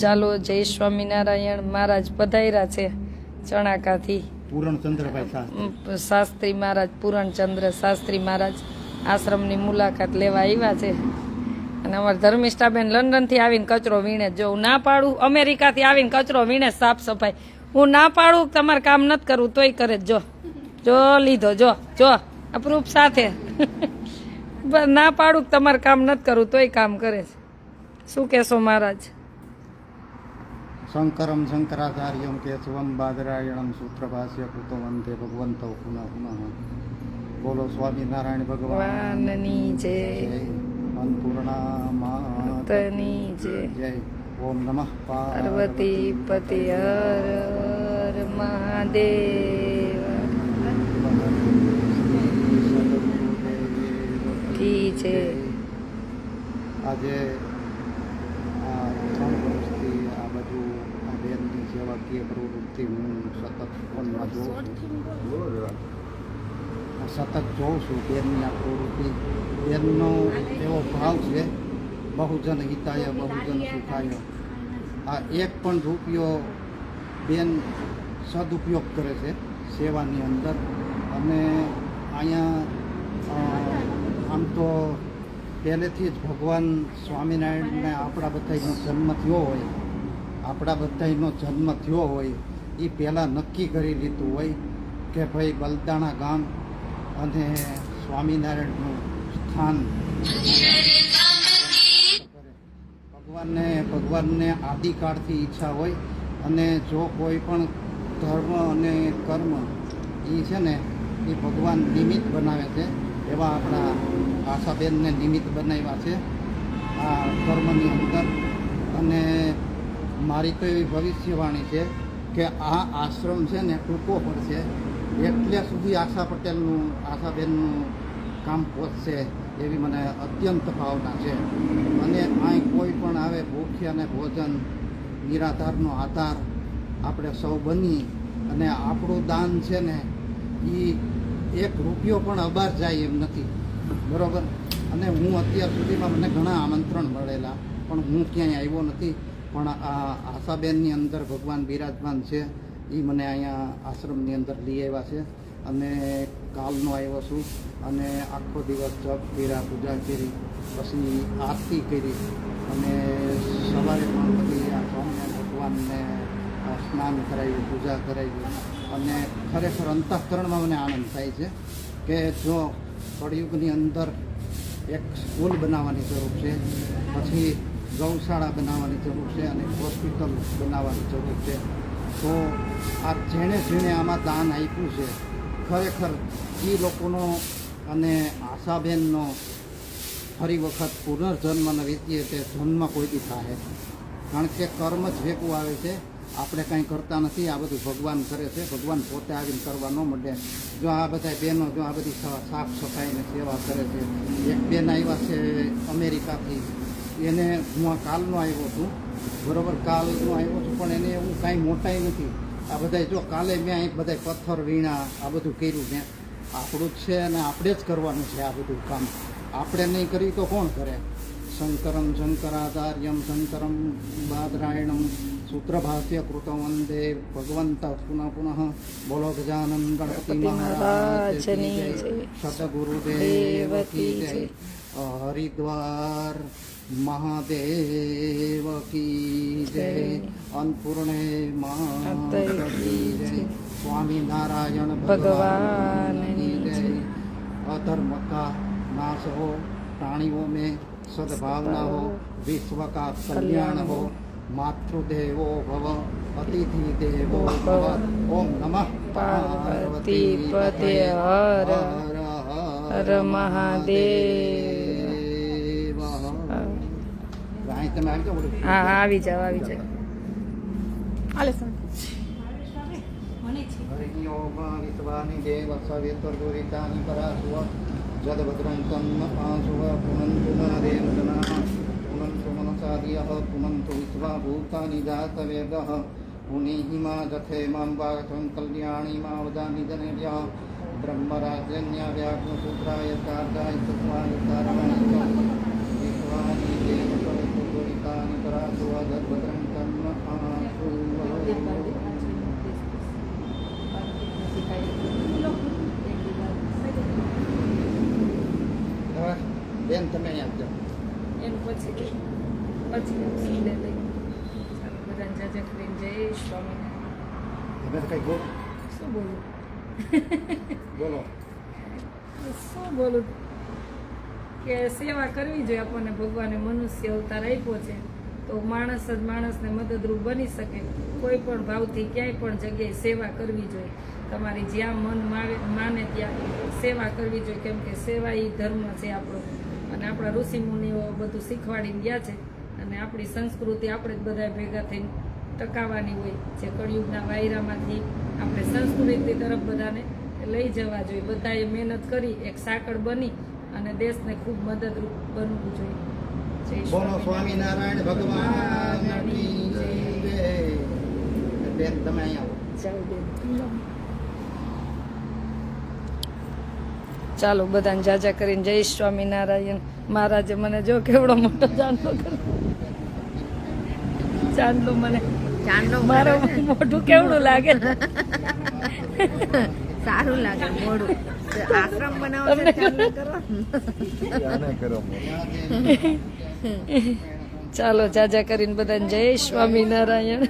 ચાલો જય સ્વામિનારાયણ. મહારાજ પધાર્યા છે ચણાકાથી. પૂરણચંદ્રભાઈ શાસ્ત્રી. મહારાજ પૂરણચંદ્ર શાસ્ત્રી મહારાજ આશ્રમની મુલાકાત લેવા આવ્યા છે. અને અમારા ધર્મિષ્ઠાબેન લંડનથી આવીને કચરો વીણે. જો હું ના પાડું અમેરિકાથી આવીને કચરો વીણે સાફ સફાઈ. હું ના પાડું તમારે કામ નથી કરવું તોય કરે. જ જો લીધો જો જો આ પ્રૂફ સાથે ના પાડું તમારે કામ નથી કરવું તોય કામ કરે છે. શું કહેશો મહારાજ? શંકરમ શંકરાચાર્યમ કેશવમ બાદરાયણમ સૂત્રભાષ્ય કૃતો વંદે ભગવંતો પુનઃ પુનઃ બોલો સ્વામિનારાયણ ભગવાન ભગવાનની જય જય અન્નપૂર્ણા માત તની જય ઓમ નમઃ પાર્વતી પતિ હર મહાદેવ કી છે આજે આ આ બેનની સેવાકીય પ્રવૃત્તિ હું સતત ફોનમાં જોઉં છું. સતત જોઉં છું બેનની આ પ્રવૃત્તિ. બેનનો એવો ભાવ છે, બહુજન હિતાય, બહુજન સુખાય. આ એક પણ રૂપિયો બેન સદુપયોગ કરે છે સેવાની અંદર. અને અહીંયા આમ તો પહેલેથી જ ભગવાન સ્વામિનારાયણને આપણા બધાનો જન્મ થયો હોય. આપણા બધાનો જન્મ થયો હોય એ પહેલાં નક્કી કરી લીધું હોય કે ભાઈ બલદાણા ગામ અને સ્વામિનારાયણનું સ્થાન ભગવાનને ભગવાનને આદિકાળથી ઈચ્છા હોય અને જો કોઈ પણ ધર્મ અને કર્મ એ છે ને એ ભગવાન નિમિત્ત બનાવે છે, એવા આપણા આશાબેનને નિમિત્ત બનાવ્યા છે. આ કર્મની અંદર મારી તો એવી ભવિષ્યવાણી છે કે આ આશ્રમ છે ને ટૂંકો પડશે એટલે સુધી આશા પટેલનું, આશાબેનનું કામ પહોંચશે એવી મને અત્યંત ભાવના છે. અને અહીં કોઈ પણ આવે ભૂખ્યાને ભોજન, નિરાધારનો આધાર આપણે સૌ બની અને આપણું દાન છે ને એ એક રૂપિયો પણ અબાર જાય એમ નથી. બરાબર? અને હું અત્યાર સુધીમાં મને ઘણા આમંત્રણ મળેલા, પણ હું ક્યાંય આવ્યો નથી. પણ આ આશાબેનની અંદર ભગવાન બિરાજમાન છે એ મને અહીંયા આશ્રમની અંદર લઈ આવ્યા છે અને કાલનો આવ્યો છું અને આખો દિવસ જપ પીરા પૂજા કરી, પછી આરતી કરી અને સવારે પણ બધી આ સ્વામિનારાયણ ભગવાનને સ્નાન કરાવ્યું, પૂજા કરાવી અને ખરેખર અંતઃકરણમાં મને આનંદ થાય છે કે જો કળિયુગની અંદર એક સ્કૂલ બનાવવાની જરૂર છે, પછી ગૌશાળા બનાવવાની જરૂર છે અને હોસ્પિટલ બનાવવાની જરૂર છે. તો આ જેણે જેણે આમાં દાન આપ્યું છે, ખરેખર એ લોકોનો અને આશાબેનનો ફરી વખત પુનર્જન્મના રીતે તે જન્મ કોઈ દી થાય કારણ કે કર્મ જ ભેગું આવે છે, આપણે કાંઈ કરતા નથી, આ બધું ભગવાન કરે છે, ભગવાન પોતે આવીને કરવા ન મળે જો આ બધા બહેનો, જો આ બધી સાફ સફાઈની સેવા કરે છે. એક બેન આવ્યા છે અમેરિકાથી એને હું આ કાલનો આવ્યો છું. બરાબર કાલનો આવ્યો છું પણ એને એવું કાંઈ મોટાઈ નથી. આ બધા જો કાલે મેં અહીં બધા પથ્થર વીણા આ બધું કર્યું મેં. આપણું જ છે અને આપણે જ કરવાનું છે આ બધું કામ. આપણે નહીં કરી તો કોણ કરે? શંકરમ શંકરાચાર્યમ શંકરમ બાદરાયણમ સૂત્રભાષ્ય કૃત વંદે ભગવંત પુનઃ પુનઃ. બોલો ગજાનન ગણપતિ મહારાજ સદગુરુદેવ હરિદ્વાર. મહાદેવ કી જય અન્નપૂર્ણે માતા કી જય સ્વામિનારાયણ ભગવાન કી જય અધર્મ કા નાશ હો પ્રાણીઓ મેં સદભાવના હો વિશ્વ કા કલ્યાણ હો માતૃદેવો ભવ અતિથિ દેવો ભવ ઓમ નમઃ પાર્વતી પતે હર હર મહાદેવ હા હા આવી જાઓ આવી જાવ હાલે સર. હરિયોગવિશ્વાનિ દેવ સવિતુર્દુરિતાનિ બેન તમે અહીંયા જાઓ. એનું પછી પછી લે લઈ બધાને જાજા કરીને જય સ્વામિનારાયણ. તમે કઈ બોલો શું બોલું? બોલો. શું બોલું? કે સેવા કરવી જોઈએ આપણને ભગવાને મનુષ્ય અવતાર આપ્યો છે. તો માણસ જ માણસને મદદરૂપ બની શકે. કોઈ પણ ભાવથી ક્યાંય પણ જગ્યાએ સેવા કરવી જોઈએ. તમારી જ્યાં મન માને ત્યાં સેવા કરવી જોઈએ. કેમ કે સેવા એ ધર્મ છે આપણો. અને આપણા ઋષિ મુનિઓ બધું શીખવાડીને ગયા છે. અને આપણી સંસ્કૃતિ આપણે જ બધા ભેગા થઈને ટકાવવાની હોય જે કળિયુગના વાયરામાંથી આપણે સંસ્કૃતિ તરફ બધાને લઈ જવા જોઈએ. બધાએ મહેનત કરી એક સાંકળ બની અને દેશને ખૂબ મદદરૂપ બનવું જોઈએ. બોલો સ્વામિનારાયણ. ભગવાન બેન તમે અહીંયા આવો. ચાલો બધાને જાજા કરીને જય સ્વામિનારાયણ. મહારાજે મને જો કેવડો મોટો ચાંદલો કર્યો. ચાંદલો મને ચાંદલો મારો મોઢું કેવડું લાગે? સારું લાગે મોડું તો આશ્રમ બનાવો કરો. ચાલો જાજા કરીને બધાને જય સ્વામિનારાયણ.